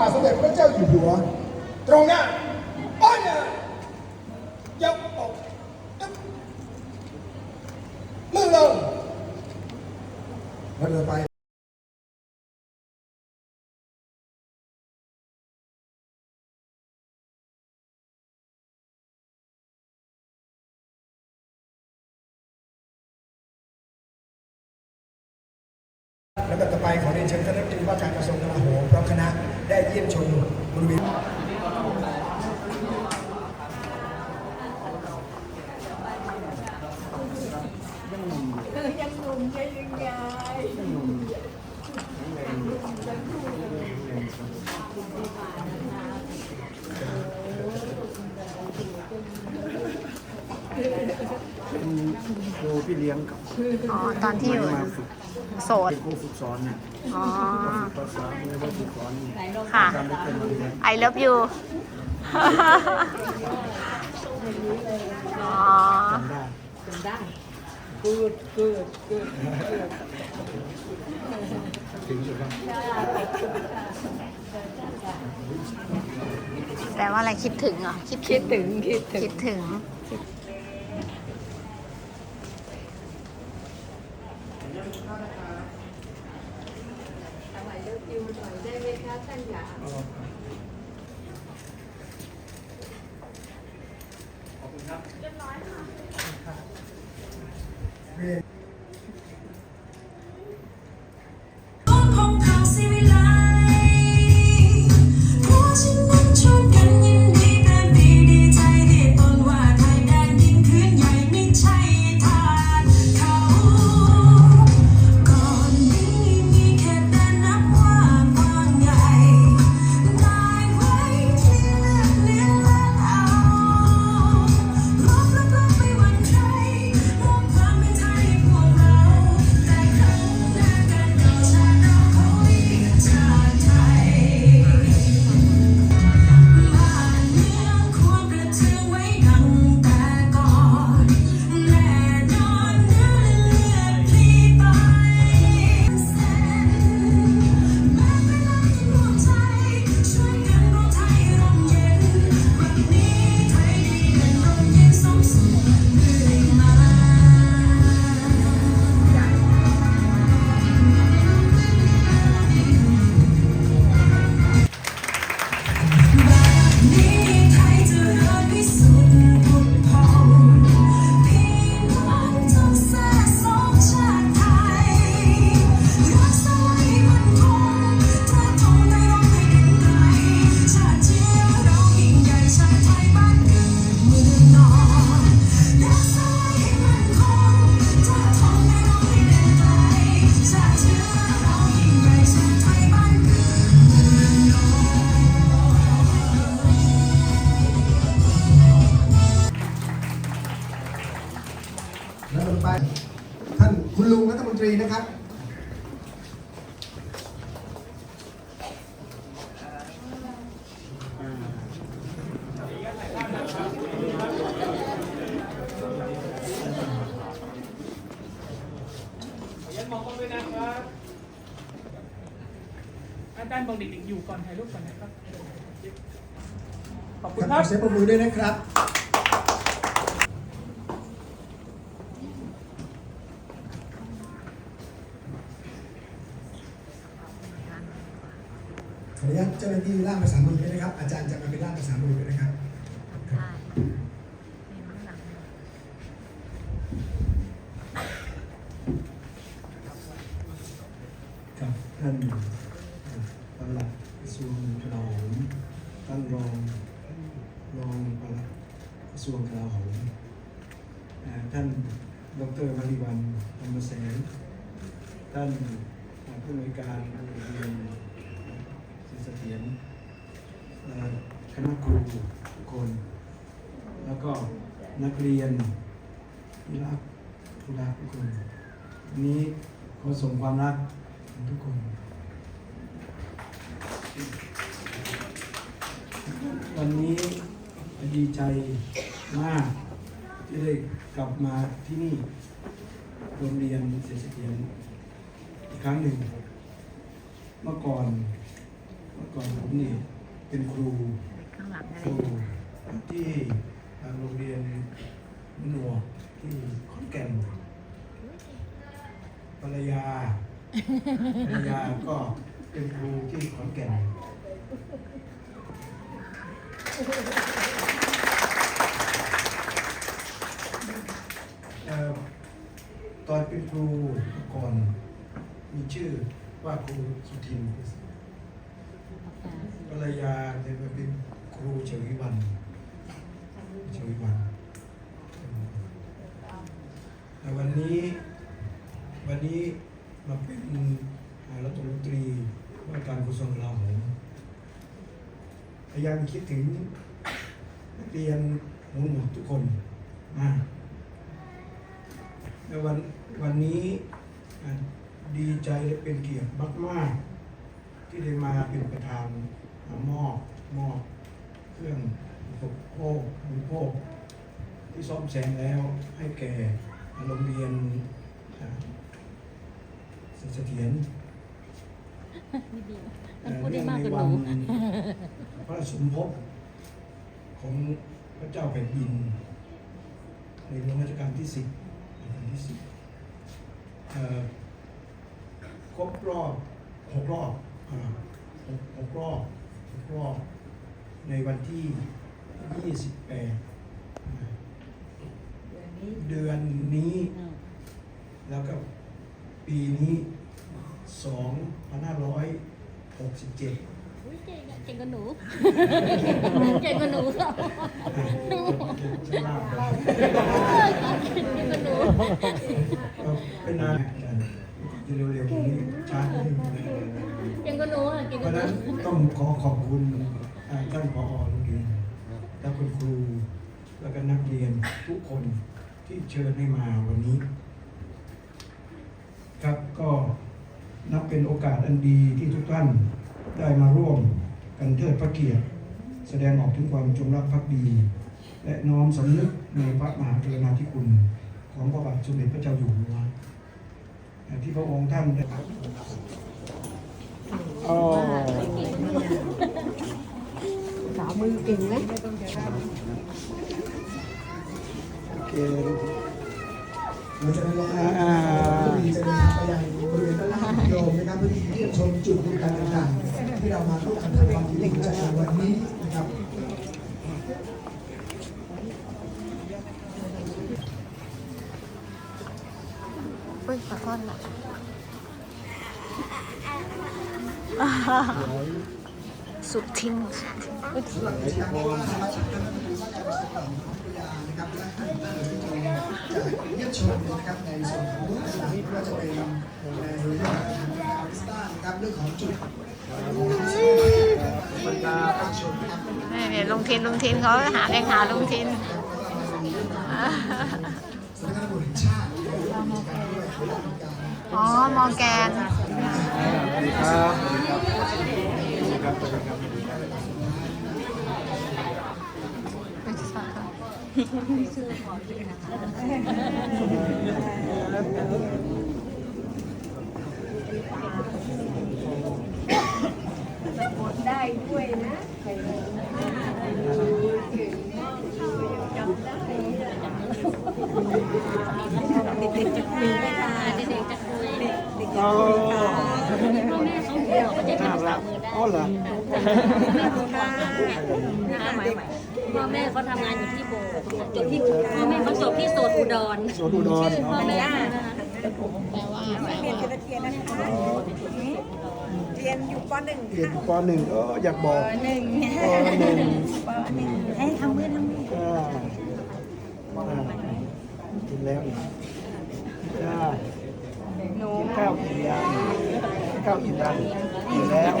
าทสมเด็จพระเจ้าอยู่หัว ตรงนี้าป้อนเนี่ยยกอกตึ๊บมือลงแล้วเดินไป และต่อไปขอเรียนเชิญท่านรัฐมนตรีว่าการกระทรวงกลาโหมพร้อมคณะได้เยี่ยมชมบริเวณ เออยังหนุ่มยังยังยาย ครูพี่เลี้ยงกับ อ๋อ ตอนที่อยู่ มาฝึก โสด เป็นครูฝึกสอนเนี่ยอ๋อฝึกภาษาไม่ได้ฝึกสอนนี่ค่ะ การได้เป็นมาเรียน I love you อ๋อ จำได้จำได้กูดกูดกูดถึงสุดครับแปลว่าอะไรคิดถึงเหรอคิดคิดถึงคิดถึคิงดถึง ทำไมเลิกคิวหน่อยได้ ไหมค อาจารย์บอกเด็กๆอยู่ก่อนถ่ายรูปก่อนนะครับ ขอบคุณครัรับบเสียงปรบมือด้วยนะครับ ขออนุญาตเจ้าหน้าที่ล่ามภาษามือด้วยนะครับ อาจารย์จะมาเป็นล่ามภาษามือด้วยนะครับใช่มีข้างหลัง ครับท่านปลัด กระทรวงกลาโหมท่านรองรองปลัดกระทรวงกลาโหมอ่าท่านดรมาริวันธรรมแสงท่านผู้อำนวยการโรงเรียนศรีเสถียรคณะครูทุกคน แล้วก็นักเรียนที่รักที่รักทุกคน นี้ขอส่งความรักทุกคน วันนี้ดีใจมากที่ได้กลับมาที่นี่โรงเรียนเศรษฐกิจอีกครั้งหนึ่ง เมื่อก่อนเมื่อก่อนผมนี่เป็นครูครูที่โรงเรียนมนัวที่ขอนแก่นภรรยาภรรยาก็ เป็นครูที่ขอนแก่นเอ่อตอนเป็นครูก่อนมีชื่อว่าครูสุทินภรรยาเนี่ยมาเป็นครูเฉวิวันเฉวิวันแต่วันนี้วันนี้มาเป็นอ่ารัฐมนตรีว่า การกระทรวงกลาโหมพยายามคิดถึงนักเรียนหนุ่มๆทุกคนนะในวันวันนี้ดีใจและเป็นเกียรติมากๆ ที่ได้มาเป็นประธานมอบมอบเครื่องอุปโภคบริโภคที่ซ่อมแซมแล้วให้แก่โรงเรียนอะเสถียร เอ่อเนื่องในวันพระสมภพของพระเจ้าแผ่นดิน ในหลวงรัชกาลที่สิบรัชกาลที่สิบเอ่อครบรอบหกรอบอ่าหกหกรอบหกรอบ ในวันที่ยี่สิบแปดเดือนนี้ แล้วก็ปีนี้ สองพันห้าร้อยหกสิบเจ็ดเก่งกว่าหนู เก่งกว่าหนูค่ะชั้นล่างไปเก่งกว่าหนู ก็เป็นนานจะเร็วๆนี้ช้านิดนึงนะเก่งกว่าหนูอะเก่งเพกว่าราะหฉะนูนั้นต้องขอขอบคุณอ่าท่านผอโรงเรียนและคุณครู แล้วก็นักเรียนทุกคนที่เชิญให้มาวันนี้ ครับก็ นับเป็นโอกาสอันดีที่ทุกท่านได้มาร่วมกันเทิดพระเกียรติ แสดงออกถึงความจงรักภักดี และน้อมสำนึกในพระมหากรุณาธิคุณของพระบาทสมเด็จพระเจ้าอยู่หัวที่พระองค์ท่านได้สาวมือเก่งนะโอเคเราจะได้ลงมเพื่อที่จะเดินทางไปยัง บริเวณด้านล่างโยมนะครับเพื่อที่จะเยี่ยมชมจุดบริการต่างๆ ที่เรามาร่วมกันทำความดีจากในวันนี้นะครับเฮ้ยขอโทษนะสุทินนะครับและท่านจะเยี่ยม ชมนะครับในส่วนของต่างๆไม่ว่าจะเป็นในเรื่องของอาริสต้านะครับเรื่องของจุดบรรดาประชาชนนะครับนี่เนี่ยลุงทินลุงทินเขาหาเลขหาลุงทินสำนักงานตำรวจแห่งชาติร่วมกิจกรรมด้วยร่วมกน ได้ด้วยนะใครจำได้เด็กๆจะคุยไหมคะเด็กๆจะคุยเด็กๆจะคุยค่ะพ่อแม่เขาเที่ยวก็จะทำสามมือได้อ๋อเหรอ พ่อแม่เขาทำงานอยู่ที่โบสถ์จบที่พ่อแม่เขาจบที่โสดอุดรสวนอุดรพ่อแม่นะคะเรียนอยู่ปหนึ่งเรียนปหนึ่งเอออยากบอกปหนึ่งปหนึ่งให้ทำมือทำมืออ่าอ่ากินแล้วนี่จ้ากินข้าวกินยากินข้าวกินยากินแล้ว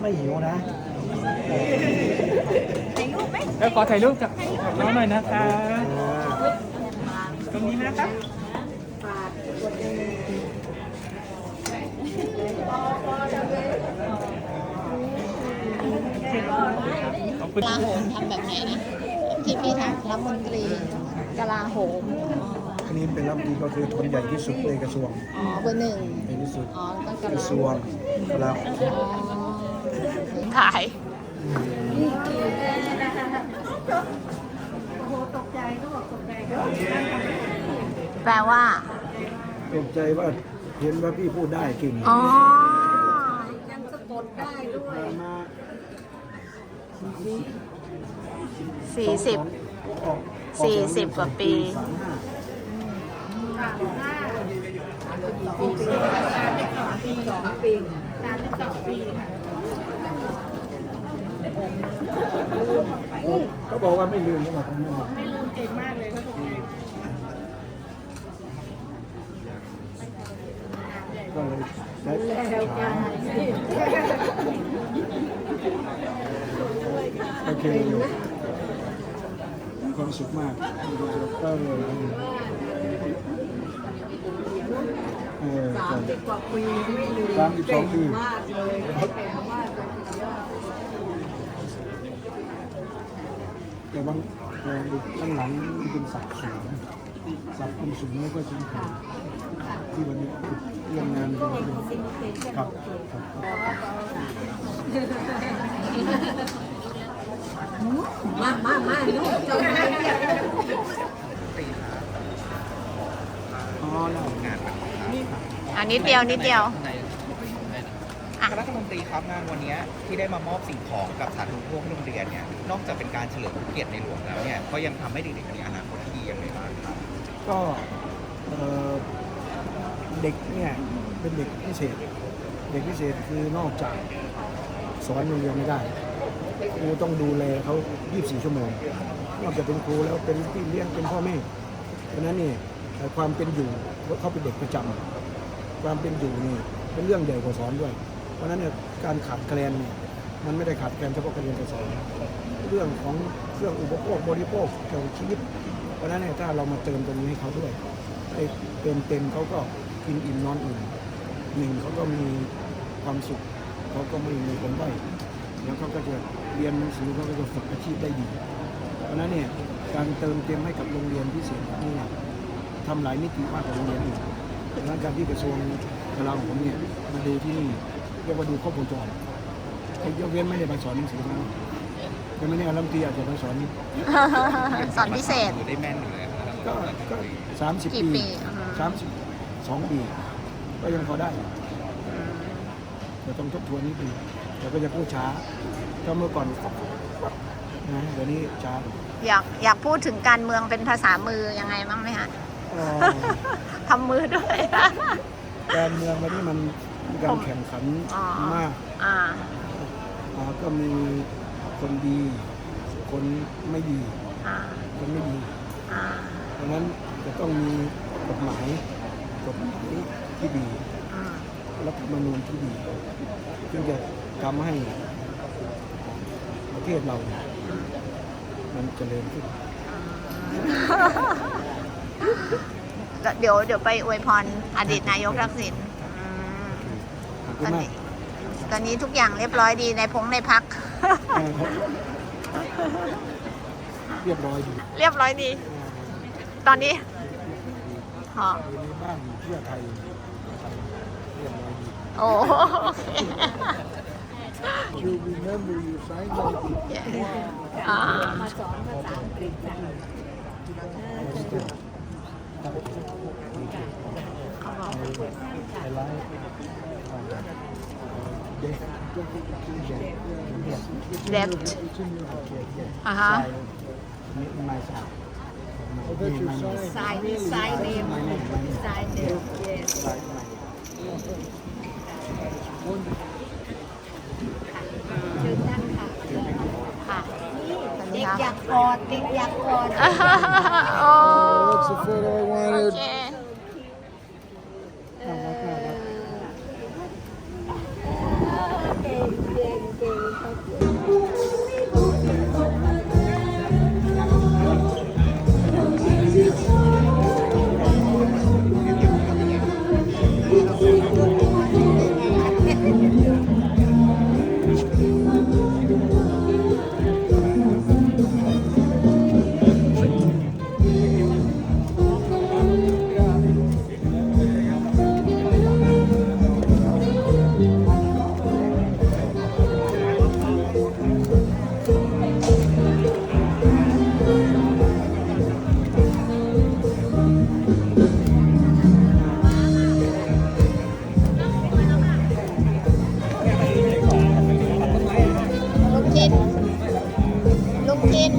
ไม่หิวนะ แล้วขอถ่ายรูปกับน้องหน่อยนะคะตรงนี้นะครับขอบคุณกลาโหมทำแบบไหนนะที่พี่ทำรัฐมนตรีกลาโหมอันนี้เป็นรัฐมนตรีก็คือทุนใหญ่ที่สุดในกระทรวงอ๋อเบอร์หนึ่งในที่สุดอ๋อต้องกกำระลังทรวงกลาโหมถ่าย แปลว่า ตกใจว่าเห็นว่าพี่พูดได้เก่งอ๋อ ยังสะกดได้ด้วยมาสี่สิบ ออกสี่สิบกว่าปีสามห้า เขาบอกว่าไม่ลืมใช่ไหมไม่ลืมเก่งมากเลยเขาบอกก็เลยใช้โอเคอยู่มีความสุขมากก็เลยเออสามสิบกว่าปีสามสิบสองปี แต่บางแต่ข้างหลังมันเป็นสับสูงสับคมสูงไม่ค่อยคุ้นเคยที่วันนี้เรื่องงานเป็นครับครับมามามาลูกเจ้าให้เรียกอ๋อแล้วอันนิดเดียวนิดเดียว คณะรัฐมนตรีครับงานวันนี้ที่ได้มามอบสิ่งของกับสาธารณูปโภคให้โรงเรียนเนี่ยนอกจากเป็นการเฉลิมพระเกียรติในหลวงแล้วเนี่ยก็ยังทำให้เด็กๆมีอนาคตที่ดีอย่างไรบ้างครับก็เอ่อเด็กเนี่ยเป็นเด็กพิเศษ เด็กพิเศษคือนอกจากสอนโรงเรียนไม่ได้ครูต้องดูแลเขา 24 ชั่วโมงนอกจากเป็นครูแล้วเป็นพี่เลี้ยงเป็นพ่อแม่เพราะฉะนั้นเนี่ยเอ่อความเป็นอยู่เขาเป็นเด็กประจำความเป็นอยู่นี่เป็นเรื่องใหญ่กว่าสอนด้วยเพ ราะฉะนั้นเนี่ยการขาดแคลนเนี่ยมันไม่ได้ขาดแคลนเฉพาะการเรียนการสอนเรื่องของเครื่องอุปโภคบริโภคเกี่ยวกับชีวิต เพราะฉะนั้นเนี่ยถ้าเรามาเติมตรงนี้ให้เขาด้วยให้เติมเต็มเขาก็กินอิ่มนอนอิ่มหนึ่งเขาก็มีความสุขเขาก็ไม่มีคนด้อยแล้วเขาก็จะเรียนหนังสือเขาก็จะฝึกอาชีพได้ดีเพราะนั้นเนี่ยการเติมเต็มให้กับโรงเรียนพิเศษนี้เนี่ยทำหลายมิติมากกว่าโรงเรียนอื่นดังนั้นการที่กระทรวงกลาโหมเนี่ยมาดูที่นี่ เรียกว่าดูครบวงจรไอ้ยกเว้นไม่ได้มาสอนหนังสือนะยังไม่แน่รัฐมนตรีอาจจะมาสอนสอนพิเศษหรือได้แม่นอยู่เลยครับก็ก็สามสิบกี่ปีปีอืมสามสิบสองปีก็ยังพอได้แต่ต้องทบทวนนิดนึงแต่ก็จะพูดช้าก็เมื่อก่อนนะเดี๋ยวนี้ช้าอยากอยากพูดถึงการเมืองเป็นภาษามือยังไงบ้างไหมคะเอ่อ ทำมือด้วย การเมืองวันนี้มันมี การแข่งขันอ๋อมากอ่าอ่าก็มีคนดี คนไม่ดีอ่าคนไม่ดีอ่าเพราะฉะนั้นจะต้องมีกฎหมายกฎหมายที่ดีอืมรัฐธรรมนูญที่ดีซึ่งจะทำให้ประเทศเรา มันเจริญขึ้นเดี๋ยวเดี๋ยวไปอวยพรอดีตนายกทักษิณอืมข อบตคุอณนมากนี้ตอนนี้ทุกอย่างเรียบร้อยดีในพงในพัก เออครับเรียบร้อยดีเรียบร้อยดี ตอนนี้หออยู่ในบ้านเพื่อไทยเรียบร้อยดี โอ้โอเค You remember you signed it อ่ามาสอนภาษาอังกฤษกัน I like left อ่าฮะ my side. My name. สายนี่สายเนม My name. My name. สายเนม yes Side, my name. เชิญนั่งค่ะค่ะตอนเด็นี้กค่ะอยากกอดเด็กอยากกอดโอ้ That's the photo I โอ wanted. เนลูกชิ้น